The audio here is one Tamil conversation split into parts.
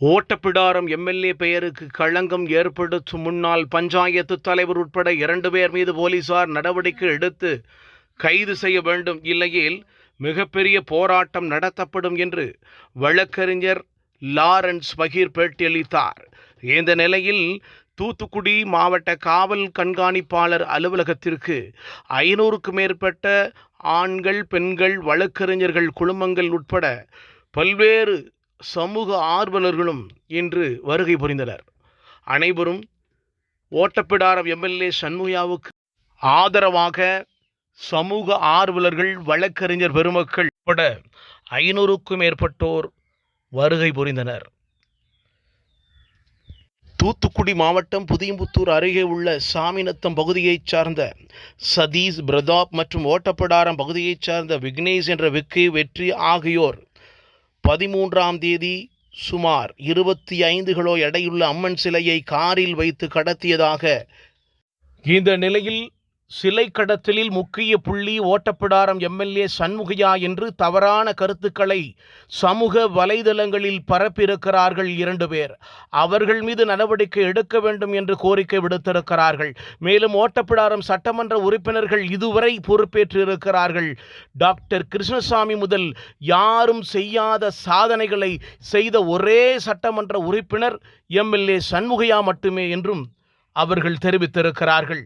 ஓட்டப்பிடாரம் எம்எல்ஏ பெயருக்கு களங்கம் ஏற்படுத்தும் முன்னாள் பஞ்சாயத்து தலைவர் உட்பட இரண்டு பேர் மீது போலீசார் நடவடிக்கை எடுத்து கைது செய்ய வேண்டும். இல்லையில் மிகப்பெரிய போராட்டம் நடத்தப்படும் என்று வழக்கறிஞர் லாரன்ஸ் பகீர் பேட்டியளித்தார். இந்த நிலையில் தூத்துக்குடி மாவட்ட காவல் கண்காணிப்பாளர் அலுவலகத்திற்கு ஐநூறுக்கும் மேற்பட்ட ஆண்கள் பெண்கள் வழக்கறிஞர்கள் குழுமங்கள் உட்பட பல்வேறு சமூக ஆர்வலர்களும் இன்று வருகை புரிந்தனர். அனைவரும் ஓட்டப்பிடாரம் எம்எல்ஏ சண்முகாவுக்கு ஆதரவாக சமூக ஆர்வலர்கள் வழக்கறிஞர் பெருமக்கள் உட்பட ஐநூறுக்கும் மேற்பட்டோர் வருகை புரிந்தனர். தூத்துக்குடி மாவட்டம் புதியம்புத்தூர் அருகே உள்ள சாமிநத்தம் பகுதியைச் சார்ந்த சதீஷ் பிரதாப் மற்றும் ஓட்டப்படாரம் பகுதியைச் சார்ந்த விக்னேஷ் என்ற விக்கி வெற்றி ஆகியோர் பதிமூன்றாம் தேதி சுமார் இருபத்தி ஐந்து கிலோ எடையுள்ள அம்மன் சிலையை காரில் வைத்து கடத்தியதாக இந்த நிலையில் சிலை கடத்தலில் முக்கிய புள்ளி ஓட்டப்பிடாரம் எம்எல்ஏ சண்முகையா என்று தவறான கருத்துக்களை சமூக வலைதளங்களில் பரப்பியிருக்கிறார்கள் இரண்டு பேர். அவர்கள் மீது நடவடிக்கை எடுக்க வேண்டும் என்று கோரிக்கை விடுத்திருக்கிறார்கள். மேலும் ஓட்டப்பிடாரம் சட்டமன்ற உறுப்பினர்கள் இதுவரை பொறுப்பேற்றிருக்கிறார்கள். டாக்டர் கிருஷ்ணசாமி முதல் யாரும் செய்யாத சாதனைகளை செய்த ஒரே சட்டமன்ற உறுப்பினர் எம்எல்ஏ சண்முகையா மட்டுமே என்றும் அவர்கள் தெரிவித்திருக்கிறார்கள்.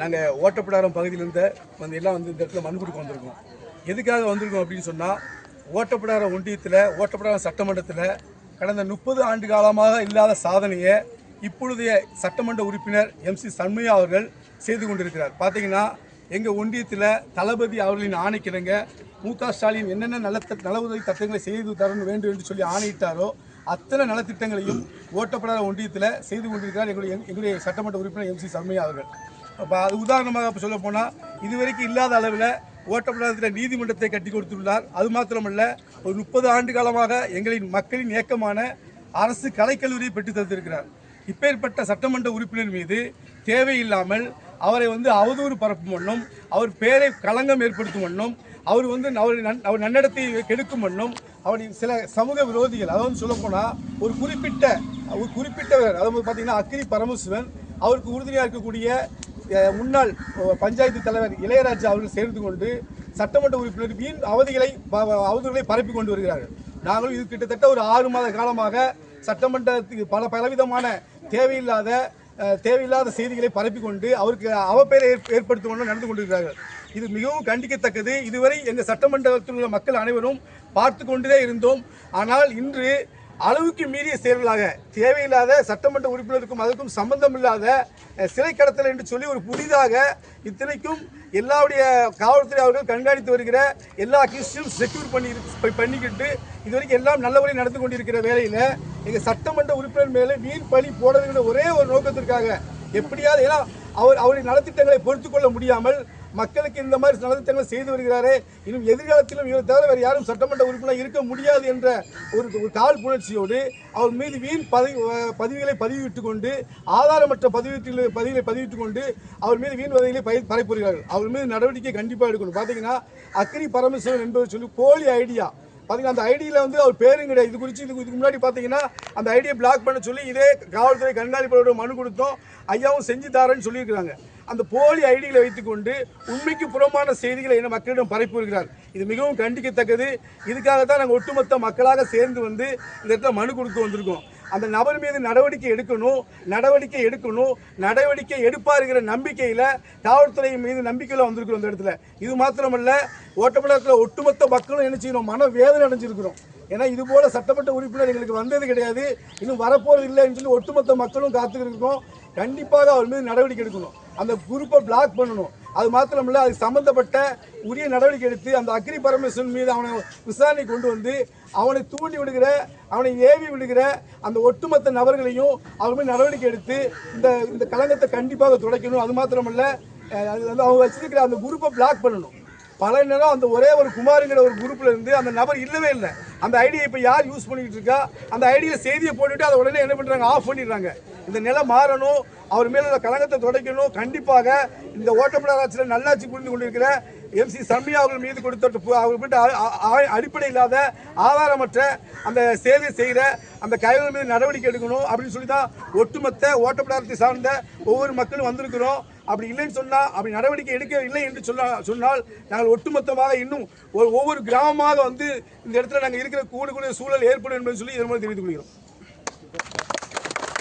நாங்கள் ஓட்டப்பிடாரம் பகுதியிலேருந்து வந்து எல்லாம் வந்து இந்த இடத்துல மண் கொடுக்க வந்திருக்கோம். எதுக்காக வந்திருக்கோம் அப்படின்னு சொன்னால் ஓட்டப்பிடாரம் ஒன்றியத்தில் ஓட்டப்பிடாரம் சட்டமன்றத்தில் கடந்த முப்பது ஆண்டு காலமாக இல்லாத சாதனையை இப்பொழுதைய சட்டமன்ற உறுப்பினர் எம்சி சண்முகா அவர்கள் செய்து கொண்டிருக்கிறார். பார்த்தீங்கன்னா எங்கள் ஒன்றியத்தில் தளபதி அவர்களின் ஆணைக்கிடங்க மு ஸ்டாலின் என்னென்ன நல நல உதவி திட்டங்களை செய்து தர வேண்டும் என்று சொல்லி ஆணையிட்டாரோ அத்தனை நலத்திட்டங்களையும் ஓட்டப்படாத ஒன்றியத்தில் செய்து கொண்டிருக்கிறார் எங்களுடைய எங்களுடைய சட்டமன்ற உறுப்பினர் எம் சி சண்முகா அவர்கள். இப்போ அது உதாரணமாக இப்போ சொல்ல போனால் இதுவரைக்கும் இல்லாத அளவில் ஓட்டப்படாதத்தில் நீதிமன்றத்தை கட்டி கொடுத்துள்ளார். அது மாத்திரமல்ல ஒரு முப்பது ஆண்டு காலமாக எங்களின் மக்களின் இயக்கமான அரசு கலைக்கல்லூரியை பெற்று தந்திருக்கிறார். இப்பேற்பட்ட சட்டமன்ற உறுப்பினர் மீது தேவையில்லாமல் அவரை வந்து அவதூறு பரப்பும் வண்ணம் அவர் பேரை களங்கம் ஏற்படுத்தும் வண்ணம் அவர் வந்து அவர் நன் அவர் நன்னடத்தை கெடுக்கும் வண்ணம் அவரின் சில சமூக விரோதிகள் அதாவது சொல்லப்போனால் ஒரு குறிப்பிட்ட ஒரு குறிப்பிட்டவர் அதாவது பார்த்தீங்கன்னா அக்கிரி பரமசிவன் அவருக்கு உறுதுணையாக இருக்கக்கூடிய முன்னாள் பஞ்சாயத்து தலைவர் இளையராஜா அவர்கள் சேர்ந்து கொண்டு சட்டமன்ற உறுப்பினர் வீண் அவதிகளை ப- பரப்பி கொண்டு வருகிறார்கள். நாங்களும் இது கிட்டத்தட்ட ஒரு ஆறு மாத காலமாக சட்டமன்றத்துக்கு பல பலவிதமான தேவையில்லாத தேவையில்லாத செய்திகளை பரப்பி கொண்டு அவருக்கு அவப்பெயரை ஏற்- ஏற்படுத்தும் நடந்து கொண்டிருக்கிறார்கள். இது மிகவும் கண்டிக்கத்தக்கது. இதுவரை எங்கள் சட்டமன்றத்தில் உள்ள மக்கள் அனைவரும் பார்த்து கொண்டுதான் இருந்தோம். ஆனால் இன்று அளவுக்கு மீறிய செயல்களாக தேவையில்லாத சட்டமன்ற உறுப்பினருக்கும் அதற்கும் சம்பந்தம் இல்லாத சிலை கடத்தல் என்று சொல்லி ஒரு புதிதாக இத்தனைக்கும் எல்லாருடைய காவல்துறை அவர்கள் கண்காணித்து வருகிற எல்லா கேஸையும் செக்யூர் பண்ணி பண்ணிக்கிட்டு இதுவரைக்கும் எல்லாம் நல்ல வழி நடந்து கொண்டிருக்கிற வேலையில் எங்கள் சட்டமன்ற உறுப்பினர் மேலே வீண் பழி போடுறதுங்கிற ஒரே ஒரு நோக்கத்திற்காக எப்படியாவது ஏன்னா அவர் அவருடைய நலத்திட்டங்களை பொறுத்து கொள்ள முடியாமல் மக்களுக்கு இந்த மாதிரி நலத்திட்டங்களை செய்து வருகிறாரே இன்னும் எதிர்காலத்திலும் இவரை தவிர வேறு யாரும் சட்டமன்ற உறுப்பினர் இருக்க முடியாது என்ற ஒரு ஒரு கால் புணர்ச்சியோடு அவர் மீது வீண் பதவி பதிவுகளை பதிவிட்டு கொண்டு ஆதாரமற்ற பதிவீட்டில் பதிவுகளை பதிவிட்டு கொண்டு அவர் மீது வீண் வதைகளை பய பரப்புகிறார்கள் அவர் மீது நடவடிக்கை கண்டிப்பாக எடுக்கணும். பார்த்தீங்கன்னா அக்ரி பரமேஸ்வரன் என்பவர் சொல்லி போலி ஐடியா பார்த்தீங்கன்னா அந்த ஐடியில் வந்து அவர் பேரும் கிடையாது. இது குறித்து இதுக்கு இதுக்கு முன்னாடி பார்த்தீங்கன்னா அந்த ஐடியை பிளாக் பண்ண சொல்லி இதே காவல்துறை கண்காணிப்பாளரோட மனு கொடுத்தோம். ஐயாவும் செஞ்சு தாரேன்னு சொல்லியிருக்கிறாங்க. அந்த போலி ஐடிகளை வைத்துக்கொண்டு உண்மைக்கு புறமான செய்திகளை என்ன மக்களிடம் பரப்பி வருகிறார்? இது மிகவும் கண்டிக்கத்தக்கது. இதுக்காக தான் நாங்கள் ஒட்டுமொத்த மக்களாக சேர்ந்து வந்து இந்த இடத்துல மனு கொடுத்து வந்திருக்கோம். அந்த நபர் மீது நடவடிக்கை எடுக்கணும் நடவடிக்கை எடுக்கணும் நடவடிக்கை எடுப்பாருங்கிற நம்பிக்கையில் காவல்துறை மீது நம்பிக்கையில் வந்திருக்கிறோம் இந்த இடத்துல. இது மாத்திரமல்ல ஓட்டப்படத்தில் ஒட்டுமொத்த மக்களும் என்ன செய்யணும் மன வேதனை அடைஞ்சிருக்கிறோம். ஏன்னா இது போல சட்டமன்ற உறுப்பினர் எங்களுக்கு வந்தது கிடையாது. இன்னும் வரப்போறது இல்லைன்னு சொல்லி ஒட்டுமொத்த மக்களும் காத்துக்கிட்டு இருக்கோம். கண்டிப்பாக அவர் மீது நடவடிக்கை எடுக்கணும். அந்த குரூப்பை பிளாக் பண்ணணும். அது மாத்திரமில்ல அதுக்கு சம்பந்தப்பட்ட உரிய நடவடிக்கை எடுத்து அந்த அக்னி பரமேஸ்வரன் மீது அவனை விசாரணை கொண்டு வந்து அவனை தூண்டி விடுகிற அவனை ஏவி விடுகிற அந்த ஒட்டுமொத்த நபர்களையும் அவர் மீது நடவடிக்கை எடுத்து இந்த இந்த கலங்கத்தை கண்டிப்பாக துடைக்கணும். அது மாத்திரமல்ல அது வந்து அவங்க வச்சிருக்கிற அந்த குரூப்பை பிளாக் பண்ணணும். பல நேரம் அந்த ஒரே ஒரு குமாருங்கிற ஒரு குரூப்பில் இருந்து அந்த நபர் இல்லவே இல்லை. அந்த ஐடியை இப்போ யார் யூஸ் பண்ணிக்கிட்டு இருக்கா? அந்த ஐடியில் செய்தியை போட்டுவிட்டு அதை உடனே என்ன பண்ணுறாங்க ஆஃப் பண்ணிடுறாங்க. இந்த நிலை மாறணும். அவர் மேலே அந்த கலங்கத்தை தொடக்கணும். கண்டிப்பாக இந்த ஓட்டப்படாத ஆட்சியில் நல்லாட்சி புரிந்து கொண்டிருக்கிற எம்சி சம்யா அவர்கள் மீது கொடுத்த அவர்கள் அவர் அடிப்படை இல்லாத ஆதாரமற்ற அந்த சேவை செய்கிற அந்த கைகள் மீது நடவடிக்கை எடுக்கணும் அப்படின்னு சொல்லி தான் ஒட்டுமொத்த ஓட்டப்படாரத்தை சார்ந்த ஒவ்வொரு மக்களும் வந்திருக்கிறோம். அப்படி இல்லைன்னு சொன்னால் அப்படி நடவடிக்கை எடுக்க இல்லை என்று சொல்ல சொன்னால் நாங்கள் ஒட்டுமொத்தமாக இன்னும் ஒரு- ஒவ்வொரு கிராமமாக வந்து இந்த இடத்துல நாங்கள் இருக்கிற கூடக்கூடிய சூழல் ஏற்படும் என்பதை சொல்லி இதன் மூலம் தெரிவித்துக் கொள்கிறோம்.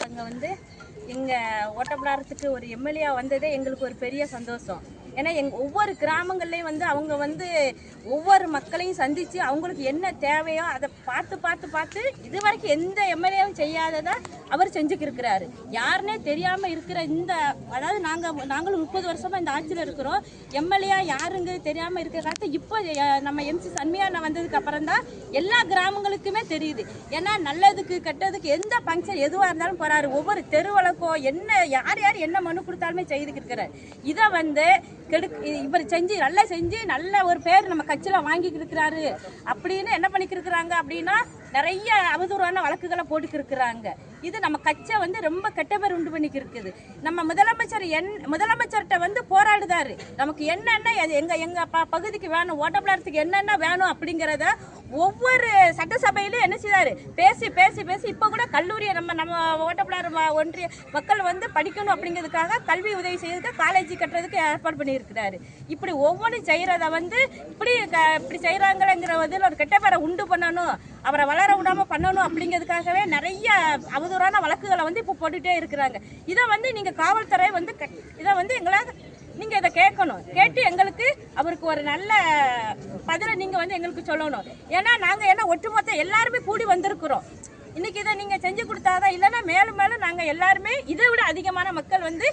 அங்கே வந்து எங்கள் ஓட்டப்படாரத்துக்கு ஒரு எம்எல்ஏ வந்ததே எங்களுக்கு ஒரு பெரிய சந்தோஷம். ஏன்னா எங் ஒவ்வொரு கிராமங்கள்லேயும் வந்து அவங்க வந்து ஒவ்வொரு மக்களையும் சந்தித்து அவங்களுக்கு என்ன தேவையோ அதை பார்த்து பார்த்து பார்த்து இது வரைக்கும் எந்த எம்எல்ஏவும் செய்யாததை அவர் செஞ்சுக்கிருக்கிறாரு. யாருன்னே தெரியாமல் இருக்கிற இந்த அதாவது நாங்கள் நாங்களும் முப்பது வருஷமாக இந்த ஆட்சியில் இருக்கிறோம். எம்எல்ஏ யாருங்க தெரியாமல் இருக்கிற காலத்தை இப்போ நம்ம எம்சி சன்மியானா வந்ததுக்கு அப்புறம் தான் எல்லா கிராமங்களுக்குமே தெரியுது. ஏன்னா நல்லதுக்கு கெட்டதுக்கு எந்த ஃபங்க்ஷன் எதுவாக இருந்தாலும் போகிறாரு ஒவ்வொரு தெருவழக்கோ என்ன யார் யார் என்ன மனு கொடுத்தாலுமே செய்துக்கிருக்கிறார். இதை வந்து கெடு இவர் செஞ்சு நல்லா செஞ்சு நல்ல ஒரு பேர் நம்ம கட்சியில் வாங்கிக்கிருக்கிறாரு அப்படின்னு என்ன பண்ணிக்கிருக்கிறாங்க அப்படின்னா நிறைய அவதூறான வழக்குகளை போட்டுக்கிருக்கிறாங்க. இது நம்ம கட்சியை வந்து ரொம்ப கெட்ட பேர் உண்டு பண்ணிக்கு இருக்குது நம்ம முதலமைச்சர் என் முதலமைச்சர்கிட்ட வந்து போராடுதாரு. நமக்கு என்னென்ன எது- எங்கள் ப- பகுதிக்கு வேணும் ஓட்டப்பிளாரத்துக்கு என்னென்ன வேணும் அப்படிங்கிறத ஒவ்வொரு சட்டசபையிலும் என்ன செய்தார்? பேசி பேசி பேசி இப்போ கூட கல்லூரியை நம்ம நம்ம ஓட்டப்பிளார் ஒன்றிய மக்கள் வந்து படிக்கணும் அப்படிங்கிறதுக்காக கல்வி உதவி செய்யறதுக்கு காலேஜ் கட்டுறதுக்கு ஏற்பாடு பண்ணியிருக்கிறாரு. இப்படி ஒவ்வொன்றும் செய்கிறத வந்து இப்படி க- இப்படி செய்கிறாங்களேங்கிற இதில் ஒரு கெட்ட பேரை உண்டு பண்ணணும் அவரை வளர விடாமல் பண்ணணும் அப்படிங்கிறதுக்காகவே நிறைய அவதூறான வழக்குகளை வந்து இப்போ போட்டுகிட்டே இருக்கிறாங்க. இதை வந்து நீங்கள் காவல்துறை வந்து க- இதை வந்து எங்களால் நீங்கள் இதை கேட்கணும். கேட்டு எங்களுக்கு அவருக்கு ஒரு நல்ல பதிலை நீங்கள் வந்து எங்களுக்கு சொல்லணும். ஏன்னா நாங்கள் என்ன ஒட்டுமொத்த எல்லாருமே கூடி வந்திருக்கிறோம். இன்னைக்கு இதை நீங்கள் செஞ்சு கொடுத்தாதான் இல்லைன்னா மேலும் மேலும் நாங்கள் எல்லாருமே இதை விட அதிகமான மக்கள் வந்து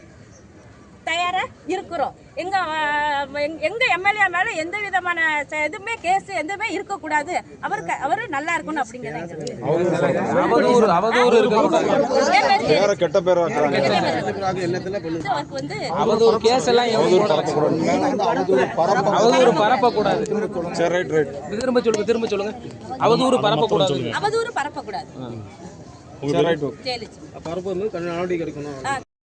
தயாரா இருக்கிறோம். எங்க அஹ், எங்க- எம்எல்ஏ மேல எந்த விதமான எதுவுமே கேஸ் எதுவுமே இருக்கக்கூடாது. அவருக்கு அவரு நல்லா இருக்கணும் அப்படிங்கிறது கெட்ட பேர் வந்து அவதூறு கேஸ் எல்லாம் அவதூறு பரப்பக்கூடாது. சரி ரைட் ரைட் திரும்ப சொல்லுங்க திரும்ப சொல்லுங்க. அவதூறு பரப்பக்கூடாது. அவதூறு பரப்பக்கூடாது. சரி ரைட் ஜெயலலிதா. பரப்பு வந்து நடவடிக்கை எடுக்கணும்.